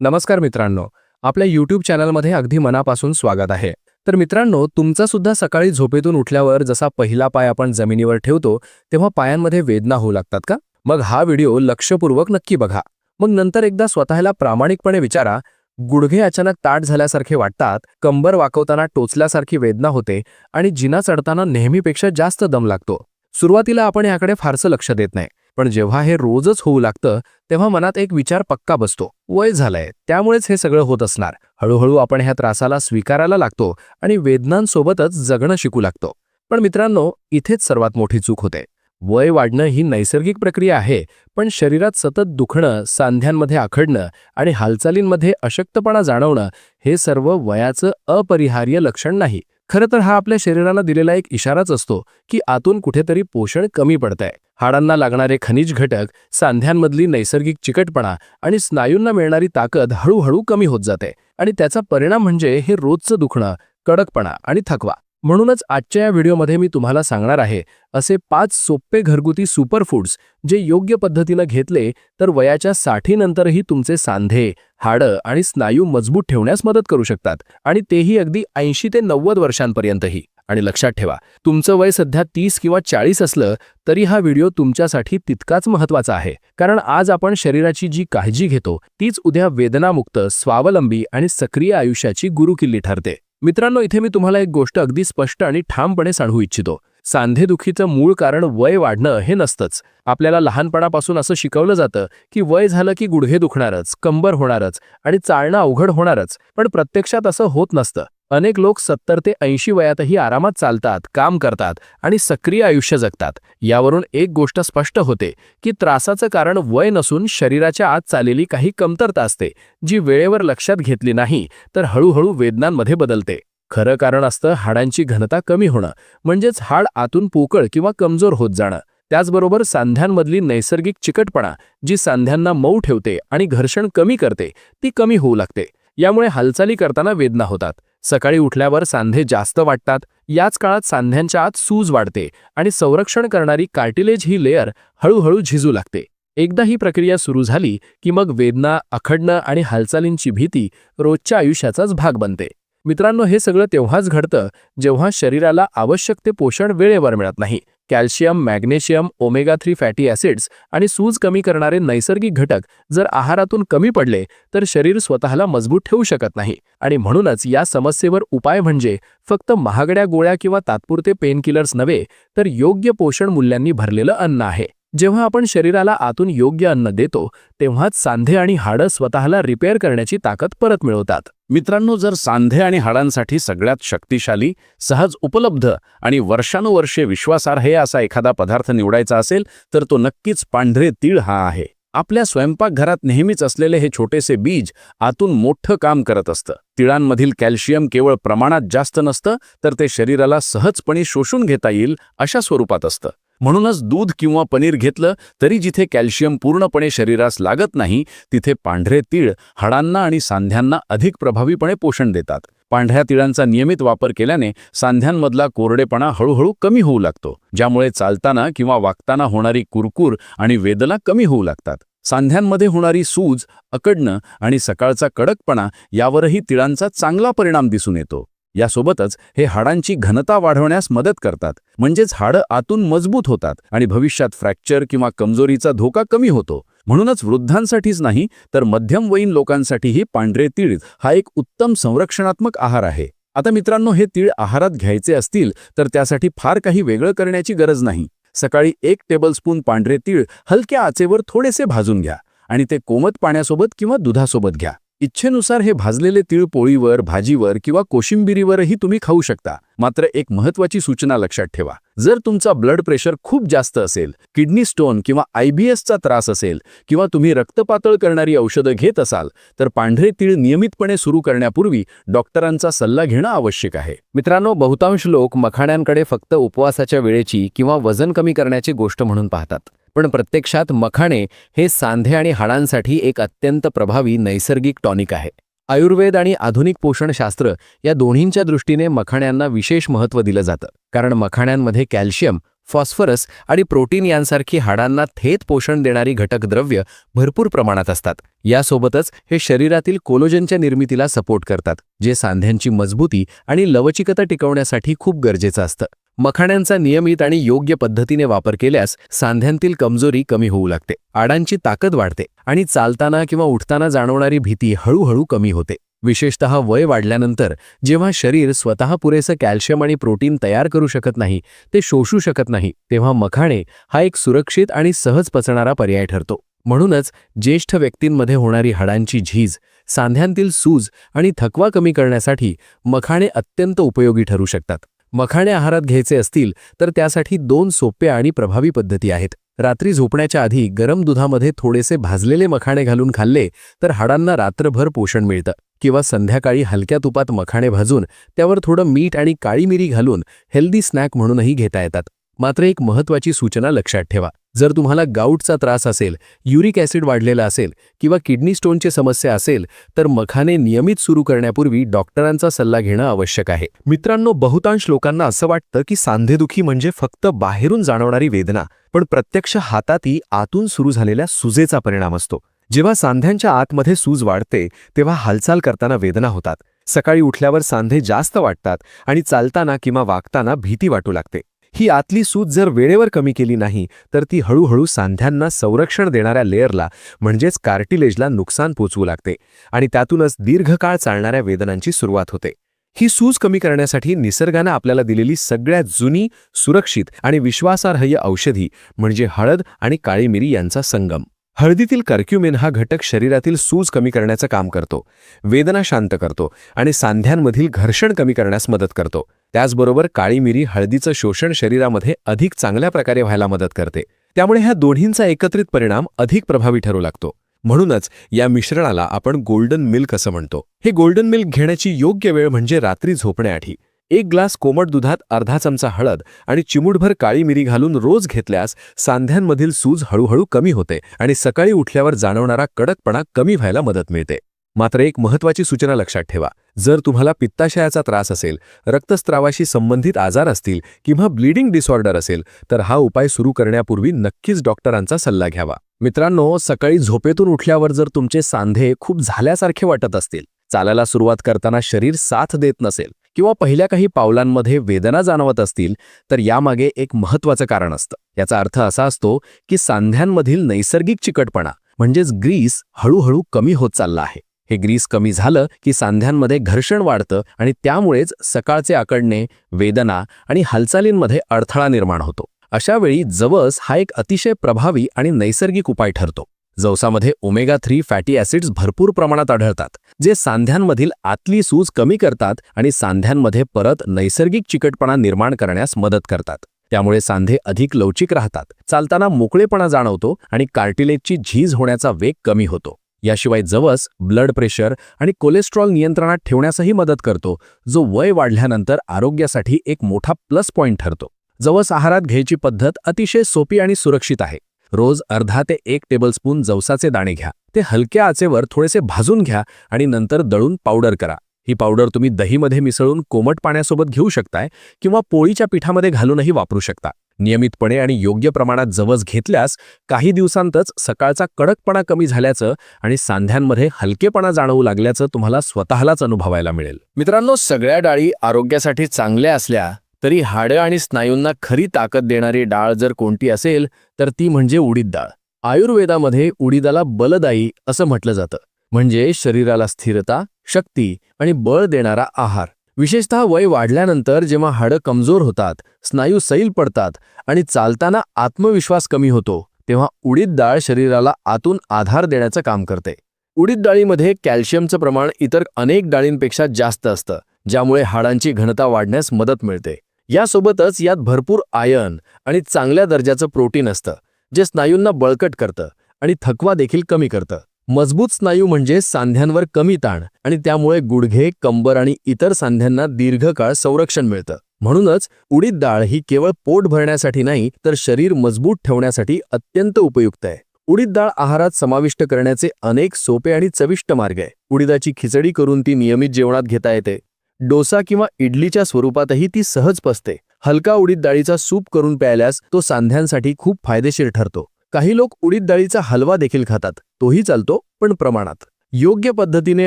नमस्कार मित्रांनो आपल्या यूट्यूब चॅनलमध्ये अगदी मनापासून स्वागत आहे. तर मित्रांनो तुमचा सुद्धा सकाळी झोपेतून उठल्यावर जसा पहिला पाय आपण जमिनीवर ठेवतो तेव्हा पायांमध्ये वेदना होऊ लागतात का? मग हा व्हिडिओ लक्षपूर्वक नक्की बघा. मग नंतर एकदा स्वतःला प्रामाणिकपणे विचारा गुडघे अचानक ताट झाल्यासारखे वाटतात कंबर वाकवताना टोचल्यासारखी वेदना होते आणि जिना चढताना नेहमीपेक्षा जास्त दम लागतो. सुरुवातीला आपण याकडे फारसं लक्ष देत नाही. पण जेव्हा हे रोजच होऊ लागतं तेव्हा मनात एक विचार पक्का बसतो. वय झालंय त्यामुळेच हे सगळं होत असणार. हळूहळू आपण ह्या त्रासाला स्वीकारायला लागतो आणि वेदनांसोबतच जगणं शिकू लागतो. पण मित्रांनो इथेच सर्वात मोठी चूक होते. वय वाढणं ही नैसर्गिक प्रक्रिया आहे पण शरीरात सतत दुखणं सांध्यांमध्ये आखडणं आणि हालचालींमध्ये अशक्तपणा जाणवणं हे सर्व वयाचं अपरिहार्य लक्षण नाही. खरं तर हा आपल्या शरीराला दिलेला एक इशाराच असतो की आतून कुठेतरी पोषण कमी पडतंय. हाडांना लागणारे खनिज घटक सांध्यांमधली नैसर्गिक चिकटपणा आणि स्नायूंना मिळणारी ताकद हळूहळू कमी होत जाते. आणि त्याचा परिणाम म्हणजे हे रोजचं दुखणं कडकपणा आणि थकवा. म्हणूनच आजच्या या व्हिडिओमध्ये मी तुम्हाला सांगणार आहे असे पाच सोपे घरगुती सुपरफूड्स जे योग्य पद्धतीनं घेतले तर वयाच्या साठीनंतरही तुमचे सांधे हाडं आणि स्नायू मजबूत ठेवण्यास मदत करू शकतात आणि तेही अगदी ऐंशी ते नव्वद वर्षांपर्यंतही. आणि लक्षात ठेवा तुमचं वय सध्या तीस किंवा चाळीस असलं तरी हा व्हिडिओ तुमच्यासाठी तितकाच महत्त्वाचा आहे. कारण आज आपण शरीराची जी काळजी घेतो तीच उद्या वेदनामुक्त स्वावलंबी आणि सक्रिय आयुष्याची गुरुकिल्ली ठरते. मित्रांनो इथे मी तुम्हाला एक गोष्ट अगदी स्पष्ट आणि ठामपणे सांगू इच्छितो. सांधेदुखीचं मूळ कारण वय वाढणं हे नसतंच. आपल्याला लहानपणापासून असं शिकवलं जातं की वय झालं की गुडघे दुखणारच कंबर होणारच आणि चालणं अवघड होणारच पण प्रत्यक्षात असं होत नसतं. अनेक लोक सत्तर ते ऐंशी वयातही आरामात चालतात काम करतात आणि सक्रिय आयुष्य जगतात. यावरून एक गोष्ट स्पष्ट होते की त्रासाचं कारण वय नसून शरीराच्या आत चाललेली काही कमतरता असते जी वेळेवर लक्षात घेतली नाही तर हळूहळू वेदनांमध्ये बदलते. खरं कारण असतं हाडांची घनता कमी होणं म्हणजेच हाड आतून पोकळ किंवा कमजोर होत जाणं. त्याचबरोबर सांध्यांमधली नैसर्गिक चिकटपणा जी सांध्यांना मऊ ठेवते आणि घर्षण कमी करते ती कमी होऊ लागते. यामुळे हालचाली करताना वेदना होतात. सकाळी उठल्यावर सांधे जास्त वाटतात. याच काळात सांध्यांच्या आत सूज वाढते आणि संरक्षण करणारी कार्टिलेज ही लेअर हळूहळू झिजू लागते. एकदा ही प्रक्रिया सुरू झाली की मग वेदना अखडणं आणि हालचालींची भीती रोजच्या आयुष्याचाच भाग बनते. मित्रांनो हे सगळं तेव्हाच घडतं जेव्हा शरीराला आवश्यक ते पोषण वेळेवर मिळत नाही. Calcium magnesium omega three fatty acids आणि सूज कमी करणारे नैसर्गिक घटक जर आहारातून कमी पडले तर शरीर स्वतःला मजबूत ठेवू शकत नाही. आणि म्हणूनच या समस्येवर उपाय म्हणजे फक्त महागड्या गोळ्या किंवा तात्पुरते पेनकिलर्स नव्हे तर योग्य पोषण मूल्यांनी भरलेलं अन्न आहे. जेव्हा आपण शरीराला आतून योग्य अन्न देतो तेव्हाच सांधे आणि हाडं स्वतःला रिपेअर करण्याची ताकद परत मिळवतात. मित्रांनो जर सांधे आणि हाडांसाठी सगळ्यात शक्तिशाली सहज उपलब्ध आणि वर्षानुवर्षे विश्वासार्ह असा एखादा पदार्थ निवडायचा असेल तर तो नक्कीच पांढरे तीळ हा आहे. आपल्या स्वयंपाकघरात नेहमीच असलेले हे छोटेसे बीज आतून मोठं काम करत असतं. तिळांमधील कॅल्शियम केवळ प्रमाणात जास्त नसतं तर ते शरीराला सहजपणे शोषून घेता येईल अशा स्वरूपात असतं. म्हणूनच दूध किंवा पनीर घेतलं तरी जिथे कॅल्शियम पूर्णपणे शरीरास लागत नाही तिथे पांढरे तीळ हाडांना आणि सांध्यांना अधिक प्रभावीपणे पोषण देतात. पांढऱ्या तिळांचा नियमित वापर केल्याने सांध्यांमधला कोरडेपणा हळूहळू कमी होऊ लागतो ज्यामुळे चालताना किंवा वागताना होणारी कुरकुर आणि वेदना कमी होऊ लागतात. सांध्यांमध्ये होणारी सूज अकडणं आणि सकाळचा कडकपणा यावरही तिळांचा चांगला परिणाम दिसून येतो. यासोबतच हे हाडांची घनता वाढवण्यास मदत करतात. म्हणजेच हाडं आतून मजबूत होतात आणि भविष्यात फ्रॅक्चर किंवा कमजोरीचा धोका कमी होतो. म्हणूनच वृद्धांसाठीच नाही तर मध्यमवयीन लोकांसाठीही पांढरे तीळ हा एक उत्तम संरक्षणात्मक आहार आहे. आता मित्रांनो हे तीळ आहारात घ्यायचे असतील तर त्यासाठी फार काही वेगळं करण्याची गरज नाही. सकाळी एक टेबलस्पून पांढरे तीळ हलक्या आचेवर थोडेसे भाजून घ्या आणि ते कोमत पाण्यासोबत किंवा दुधासोबत घ्या. इच्छेनुसार हे भाजलेले तीळ पोळीवर भाजीवर किंवा कोशिंबिरीवरही तुम्ही खाऊ शकता. मात्र एक महत्वाची सूचना लक्षात ठेवा. जर तुमचा ब्लड प्रेशर खूप जास्त असेल किडनी स्टोन किंवा आयबीएसचा त्रास असेल किंवा तुम्ही रक्तपातळ करणारी औषधं घेत असाल तर पांढरे तीळ नियमितपणे सुरू करण्यापूर्वी डॉक्टरांचा सल्ला घेणं आवश्यक आहे. मित्रांनो बहुतांश लोक मखाण्यांकडे फक्त उपवासाच्या वेळेची किंवा वजन कमी करण्याची गोष्ट म्हणून पाहतात. पण प्रत्यक्षात मखाणे हे सांधे आणि हाडांसाठी एक अत्यंत प्रभावी नैसर्गिक टॉनिक आहे. आयुर्वेद आणि आधुनिक पोषणशास्त्र या दोन्हींच्या दृष्टीने मखाण्यांना विशेष महत्त्व दिलं जातं. कारण मखाण्यांमध्ये कॅल्शियम फॉस्फरस आणि प्रोटीन यांसारखी हाडांना थेट पोषण देणारी घटक द्रव्य भरपूर प्रमाणात असतात. यासोबतच हे शरीरातील कोलोजनच्या निर्मितीला सपोर्ट करतात जे सांध्यांची मजबूती आणि लवचिकता टिकवण्यासाठी खूप गरजेचं असतं. मखाण्यांचा नियमित आणि योग्य पद्धतीने वापर केल्यास सांध्यांतील कमजोरी कमी होऊ लागते आडांची ताकद वाढते आणि चालताना किंवा उठताना जाणवणारी भीती हळूहळू कमी होते. विशेषतः वय वाढल्यानंतर जेव्हा शरीर स्वतः पुरेसं कॅल्शियम आणि प्रोटीन तयार करू शकत नाही ते शोषू शकत नाही तेव्हा मखाणे हा एक सुरक्षित आणि सहज पचणारा पर्याय ठरतो. म्हणूनच ज्येष्ठ व्यक्तींमध्ये होणारी हाडांची झीज सांध्यांतील सूज आणि थकवा कमी करण्यासाठी मखाणे अत्यंत उपयोगी ठरू शकतात. मखाणे आहारात घ्यायचे असतील तर त्यासाठी दोन सोप्या आणि प्रभावी पद्धती आहेत. रात्री झोपण्याच्या आधी गरम दुधामध्ये थोडेसे भाजलेले मखाणे घालून खाल्ले तर हाडांना रात्रभर पोषण मिळतं. किंवा संध्याकाळी हलक्या तुपात मखाणे भाजून त्यावर थोडं मीठ आणि काळी मिरी घालून हेल्दी स्नॅक म्हणूनही घेता येतात. मात्र एक महत्त्वाची सूचना लक्षात ठेवा. जर तुम्हाला गाऊटचा त्रास असेल युरिक ॲसिड वाढलेला असेल किंवा किडनी स्टोनची समस्या असेल तर मखाने नियमित सुरू करण्यापूर्वी डॉक्टरांचा सल्ला घेणं आवश्यक आहे. मित्रांनो बहुतांश लोकांना असं वाटतं की सांधेदुखी म्हणजे फक्त बाहेरून जाणवणारी वेदना पण प्रत्यक्ष हातातही आतून सुरू झालेल्या सुजेचा परिणाम असतो. जेव्हा सांध्यांच्या आतमध्ये सूज वाढते तेव्हा हालचाल करताना वेदना होतात. सकाळी उठल्यावर सांधे जास्त वाटतात आणि चालताना किंवा वागताना भीती वाटू लागते. ही आतली सूज जर वेळेवर कमी केली नाही तर ती हळूहळू सांध्यांना संरक्षण देणाऱ्या लेअरला म्हणजेच कार्टिलेजला नुकसान पोचवू लागते आणि त्यातूनच दीर्घकाळ चालणाऱ्या वेदनांची सुरुवात होते. ही सूज कमी करण्यासाठी निसर्गानं आपल्याला दिलेली सगळ्यात जुनी सुरक्षित आणि विश्वासार्ह औषधी म्हणजे हळद आणि काळी मिरी यांचा संगम. हळदीतील कर्क्युमेन हा घटक शरीरातील सूज कमी करण्याचं काम करतो वेदना शांत करतो आणि सांध्यांमधील घर्षण कमी करण्यास मदत करतो. त्याचबरोबर काळी मिरी हळदीचं शोषण शरीरामध्ये अधिक चांगल्या प्रकारे व्हायला मदत करते. त्यामुळे ह्या दोन्हींचा एकत्रित परिणाम अधिक प्रभावी ठरू लागतो. म्हणूनच या मिश्रणाला आपण गोल्डन मिल्क असं म्हणतो. हे गोल्डन मिल्क घेण्याची योग्य वेळ म्हणजे रात्री झोपण्याआधी. एक ग्लास कोमट दुधात अर्धा चमचा हळद आणि चिमूटभर काळी मिरी घालून रोज घेतल्यास सांध्यांमधील सूज हळूहळू कमी होते आणि सकाळी उठल्यावर जाणवणारा कडकपणा कमी व्हायला मदत मिळते. मात्र एक महत्त्वाची सूचना लक्षात ठेवा. जर तुम्हाला पित्ताशयाचा त्रास असेल रक्तस्त्रावाशी संबंधित आजार असतील किंवा ब्लिडिंग डिसऑर्डर असेल तर हा उपाय सुरू करण्यापूर्वी नक्कीच डॉक्टरांचा सल्ला घ्यावा. मित्रांनो सकाळी झोपेतून उठल्यावर जर तुमचे सांधे खूप झाल्यासारखे वाटत असतील चालायला सुरुवात करताना शरीर साथ देत नसेल किंवा पहिल्या काही पावलांमध्ये वेदना जाणवत असतील तर यामागे एक महत्त्वाचं कारण असतं. याचा अर्थ असा असतो की सांध्यांमधील नैसर्गिक चिकटपणा म्हणजेच ग्रीस हळूहळू कमी होत चालला आहे. हे ग्रीस कमी झालं की सांध्यांमध्ये घर्षण वाढतं आणि त्यामुळेच सकाळचे आकडणे वेदना आणि हालचालींमध्ये अडथळा निर्माण होतो. अशा वेळी जवस हा एक अतिशय प्रभावी आणि नैसर्गिक उपाय ठरतो. जवसामध्ये ओमेगा थ्री फॅटी ॲसिड्स भरपूर प्रमाणात आढळतात जे सांध्यांमधील आतली सूज कमी करतात आणि सांध्यांमध्ये परत नैसर्गिक चिकटपणा निर्माण करण्यास मदत करतात. त्यामुळे सांधे अधिक लवचिक राहतात चालताना मोकळेपणा जाणवतो आणि कार्टिलेजची झीज होण्याचा वेग कमी होतो. याशिवाय जवस ब्लड प्रेशर आणि कोलेस्ट्रॉल नियंत्रणात ठेवण्यासही मदत करतो जो वय वाढल्यानंतर आरोग्यासाठी एक मोठा प्लस पॉइंट ठरतो. जवस आहारात घ्यायची पद्धत अतिशय सोपी आणि सुरक्षित आहे. रोज अर्धा ते एक टेबलस्पून जवसाचे दाणे घ्या. ते हलक्या आचेवर थोडेसे भाजून घ्या आणि नंतर दळून पावडर करा. ही पावडर तुम्ही दहीमध्ये मिसळून कोमट पाण्यासोबत घेऊ शकताय किंवा पोळीच्या पिठामध्ये घालूनही वापरू शकता. नियमितपणे आणि योग्य प्रमाणात जवस घेतल्यास काही दिवसांतच सकाळचा कडकपणा कमी झाल्याचं आणि सांध्यांमध्ये हलकेपणा जाणवू लागल्याचं तुम्हाला स्वतःलाच अनुभवायला मिळेल. मित्रांनो सगळ्या डाळी आरोग्यासाठी चांगल्या असल्या तरी हाडं आणि स्नायूंना खरी ताकद देणारी डाळ जर कोणती असेल तर ती म्हणजे उडीद डाळ. आयुर्वेदामध्ये उडीदाला बलदायी असं म्हटलं जातं. म्हणजे शरीराला स्थिरता शक्ती आणि बळ देणारा आहार. विशेषतः वय वाढल्यानंतर जेव्हा हाडं कमजोर होतात स्नायू सैल पडतात आणि चालताना आत्मविश्वास कमी होतो तेव्हा उडीद डाळ शरीराला आतून आधार देण्याचं काम करते. उडीद डाळीमध्ये कॅल्शियमचं प्रमाण इतर अनेक डाळींपेक्षा जास्त असतं ज्यामुळे हाडांची घनता वाढण्यास मदत मिळते. यासोबतच यात भरपूर आयन आणि चांगल्या दर्जाचं प्रोटीन असतं जे स्नायूंना बळकट करतं आणि थकवा देखील कमी करतं. मजबूत स्नायू म्हणजे सांध्यांवर कमी ताण आणि त्यामुळे गुडघे कंबर आणि इतर सांध्यांना दीर्घकाळ संरक्षण मिळतं. म्हणूनच उडीद डाळ ही केवळ पोट भरण्यासाठी नाही तर शरीर मजबूत ठेवण्यासाठी अत्यंत उपयुक्त आहे. उडीद डाळ आहारात समाविष्ट करण्याचे अनेक सोपे आणि चविष्ट मार्ग आहे. उडीदाची खिचडी करून ती नियमित जेवणात घेता येते. डोसा किंवा इडलीच्या स्वरूपातही ती सहज पसते हलका उडीद डाळीचा सूप करून प्यायल्यास तो सांध्यांसाठी खूप फायदेशीर ठरतो. काही लोक उडीद डाळीचा हलवा देखील खातात. तोही चालतो पण प्रमाणात. योग्य पद्धतीने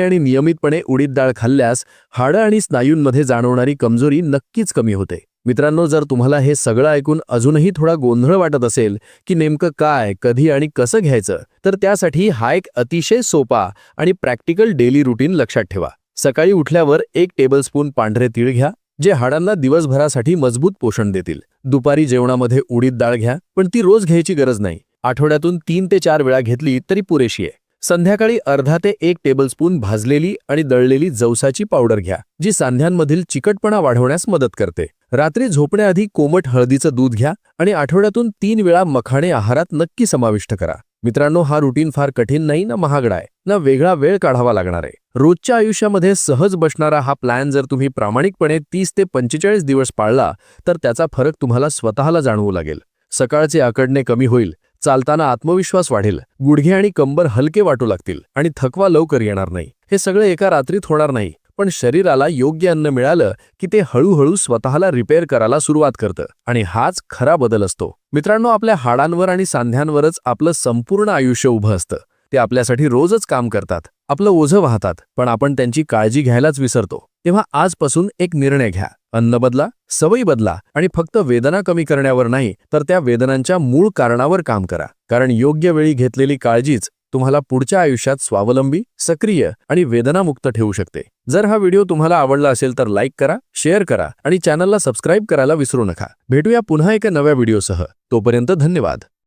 आणि नियमितपणे उडीद डाळ खाल्ल्यास हाडं आणि स्नायूंमध्ये जाणवणारी कमजोरी नक्कीच कमी होते. मित्रांनो जर तुम्हाला हे सगळं ऐकून अजूनही थोडा गोंधळ वाटत असेल की नेमकं काय कधी आणि कसं घ्यायचं तर त्यासाठी हा एक अतिशय सोपा आणि प्रॅक्टिकल डेली रुटीन लक्षात ठेवा. सकाळी उठल्यावर एक टेबलस्पून पांढरे तीळ घ्या जे हाडांना दिवसभरासाठी मजबूत पोषण देतील. दुपारी जेवणामध्ये उडीद डाळ घ्या पण ती रोज घ्यायची गरज नाही. आठवड्यातून तीन ते चार वेळा घेतली तरी पुरेशी आहे. संध्याकाळी अर्धा ते एक टेबलस्पून भाजलेली आणि दळलेली जवसाची पावडर घ्या जी सांध्यांमधील चिकटपणा वाढवण्यास मदत करते. रात्री झोपण्याआधी कोमट हळदीचं दूध घ्या आणि आठवड्यातून तीन वेळा मखाणे आहारात नक्की समाविष्ट करा. मित्रांनो हा रुटीन फार कठीण नाही ना महागडा आहे. ना वेगळा वेळ काढावा लागणार आहे. रोजच्या आयुष्यामध्ये सहज बसणारा हा प्लॅन जर तुम्ही प्रामाणिकपणे तीस ते पंचेचाळीस दिवस पाळला तर त्याचा फरक तुम्हाला स्वतःला जाणवू लागेल. सकाळचे आकडणे कमी होईल चालताना आत्मविश्वास वाढेल गुडघे आणि कंबर हलके वाटू लागतील आणि थकवा लवकर येणार नाही. हे सगळं एका रात्रीत होणार नाही. पण शरीराला योग्य अन्न मिळालं की ते हळूहळू स्वतःला रिपेअर करायला सुरुवात करतं. आणि हाच खरा बदल असतो. मित्रांनो आपल्या हाडांवर आणि सांध्यांवरच आपलं संपूर्ण आयुष्य उभं असतं. ते आपल्यासाठी रोजच काम करतात. आपलं ओझं वाहतात. पण आपण त्यांची काळजी घ्यायलाच विसरतो. तेव्हा आजपासून एक निर्णय घ्या. अन्न बदला सवयी बदला आणि फक्त वेदना कमी करण्यावर नाही तर त्या वेदनांच्या मूळ कारणावर काम करा. कारण योग्य वेळी घेतलेली काळजीच तुम्हाला पुढच्या आयुष्यात स्वावलंबी सक्रिय आणि वेदनामुक्त ठेवू शकते. जर हा व्हिडिओ तुम्हाला आवडला असेल तर लाईक करा शेअर करा आणि चॅनलला सबस्क्राईब करायला विसरू नका. भेटूया पुन्हा एका नव्या व्हिडिओसह. तोपर्यंत धन्यवाद.